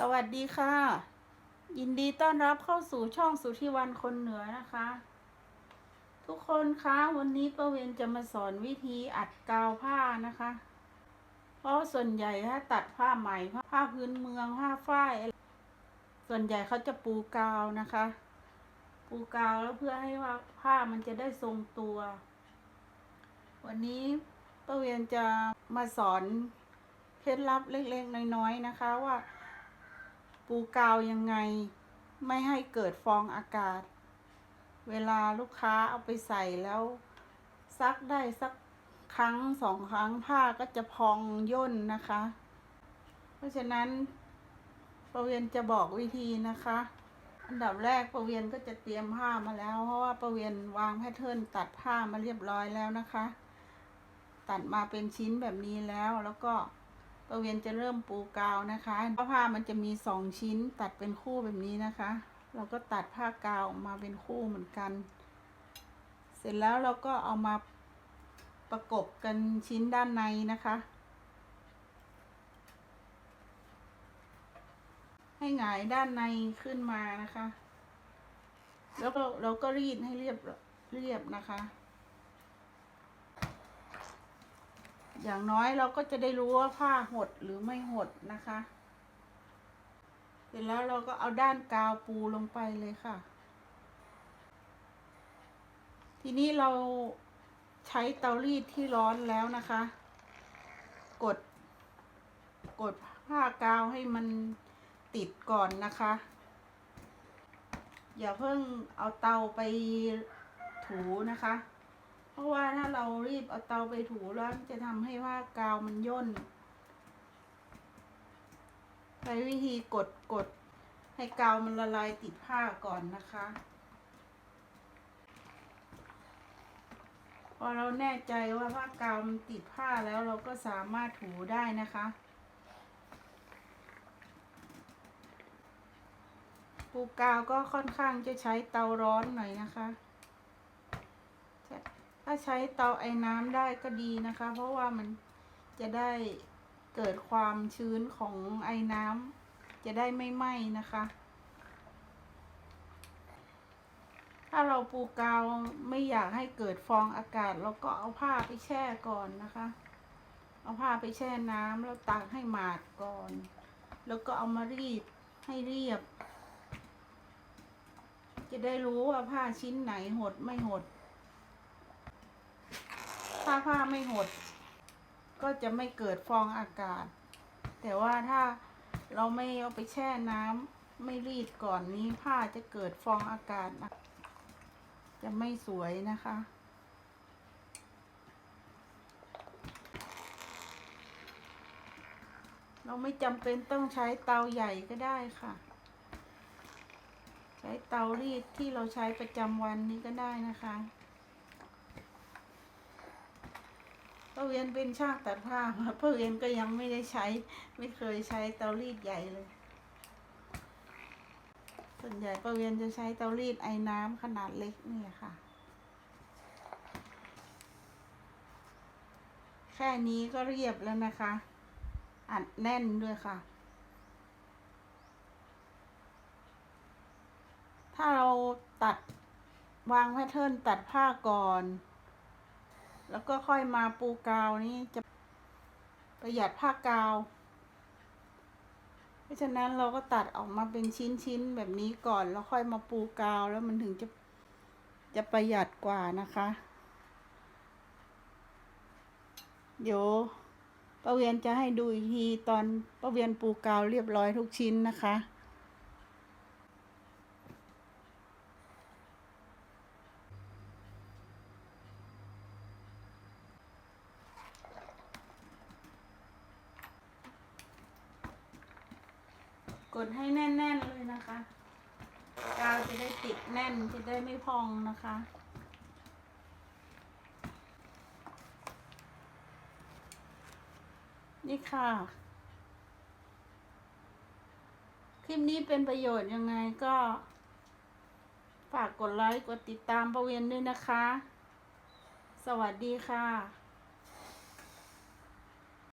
สวัสดีค่ะ ยินดีต้อนรับเข้าสู่ช่องสุธิวันคนเหนือนะคะ ทุกคนคะวันนี้ประเวนจะมาสอนวิธีอัดกาวผ้านะคะ เพราะส่วนใหญ่ถ้าตัดผ้าไหม่ผ้าพื้นเมืองผ้าฝ้ายส่วนใหญ่เขาจะปูกาวนะคะ ปูกาวแล้วเพื่อให้ว่าผ้ามันจะได้ทรงตัว วันนี้ประเวนจะมาสอนเคล็ดลับเล็กๆน้อยๆนะคะว่า ปูกาวยังไง ไม่ให้เกิดฟองอากาศ เวลาลูกค้าเอาไปใส่แล้ว ซักได้สักครั้งสองครั้งผ้าก็จะพองย่นนะคะ เพราะฉะนั้นประเวียนจะบอกวิธีนะคะ อันดับแรกประเวียนก็จะเตรียมผ้ามาแล้ว เพราะว่าประเวียนวางแพทเทิร์นตัดผ้ามาเรียบร้อยแล้วนะคะ ตัดมาเป็นชิ้นแบบนี้แล้วแล้วก็ ประเวียนจะเริ่มปูกาวนะคะผ้ามันจะมีสองชิ้นตัดเป็นคู่แบบนี้นะคะ เราก็ตัดผ้ากาวออกมาเป็นคู่เหมือนกัน เสร็จแล้วเราก็เอามาประกบกันชิ้นด้านในนะคะ ให้หงายด้านในขึ้นมานะคะ แล้วก็เราก็รีดให้เรียบเรียบนะคะ อย่างน้อยเราก็จะได้รู้ว่าผ้าหดหรือไม่หดนะคะ เสร็จแล้วเราก็เอาด้านกาวปูลงไปเลยค่ะ ทีนี้เราใช้เตารีดที่ร้อนแล้วนะคะ กด กดผ้ากาวให้มันติดก่อนนะคะ อย่าเพิ่งเอาเตาไปถูนะคะ เพราะว่าถ้าเรารีบเอาเตาไปถูแล้วจะทำให้ว่ากาวมันย่นใช้วิธีกดกดให้กาวมันละลายติดผ้าก่อนนะคะ พอเราแน่ใจว่าผ้ากาวมันติดผ้าแล้วเราก็สามารถถูได้นะคะปูกาวก็ค่อนข้างจะใช้เตาร้อนหน่อยนะคะ ถ้าใช้เตาไอ้น้ำได้ก็ดีนะคะ เพราะว่ามันจะได้เกิดความชื้นของไอ้น้ำจะได้ไม่ไหม้นะคะ ถ้าเราปูกาวไม่อยากให้เกิดฟองอากาศ เราก็เอาผ้าไปแช่ก่อนนะคะ เอาผ้าไปแช่น้ำแล้วตากให้หมาดก่อน แล้วก็เอามารีดให้เรียบ จะได้รู้ว่าผ้าชิ้นไหนหดไม่หด ถ้าผ้าไม่หด ก็จะไม่เกิดฟองอากาศ แต่ว่าถ้าเราไม่เอาไปแช่น้ำไม่รีดก่อนนี้ผ้าจะเกิดฟองอากาศ จะไม่สวยนะคะเราไม่จำเป็นต้องใช้เตาใหญ่ก็ได้ค่ะ ใช้เตารีดที่เราใช้ประจำวันนี้ก็ได้นะคะ ป้าเวียนเป็นช่างตัดผ้ามาป้าเวียนก็ยังไม่ได้ใช้ ไม่เคยใช้เตารีดใหญ่เลย ส่วนใหญ่ป้าเวียนจะใช้เตารีดไอ้น้ำขนาดเล็กนี่ค่ะ แค่นี้ก็เรียบแล้วนะคะ อัดแน่นด้วยค่ะ ถ้าเราตัดวางแพทเทิร์นตัดผ้าก่อน แล้วก็ค่อยมาปูกาวนี่จะประหยัดผ้ากาว เพราะฉะนั้นเราก็ตัดออกมาเป็นชิ้นๆแบบนี้ก่อน แล้วค่อยมาปูกาวแล้วมันถึงจะจะประหยัดกว่านะคะ เดี๋ยวป้าเวียนจะให้ดูอีกทีตอนป้าเวียนปูกาวเรียบร้อยทุกชิ้นนะคะ กดให้แน่นๆเลยนะคะกาวจะได้ติดแน่นจะได้ไม่พองนะคะ นี่ค่ะ คลิปนี้เป็นประโยชน์ยังไงก็ ฝากกดไลค์กดติดตามประเวียนด้วยนะคะ สวัสดีค่ะ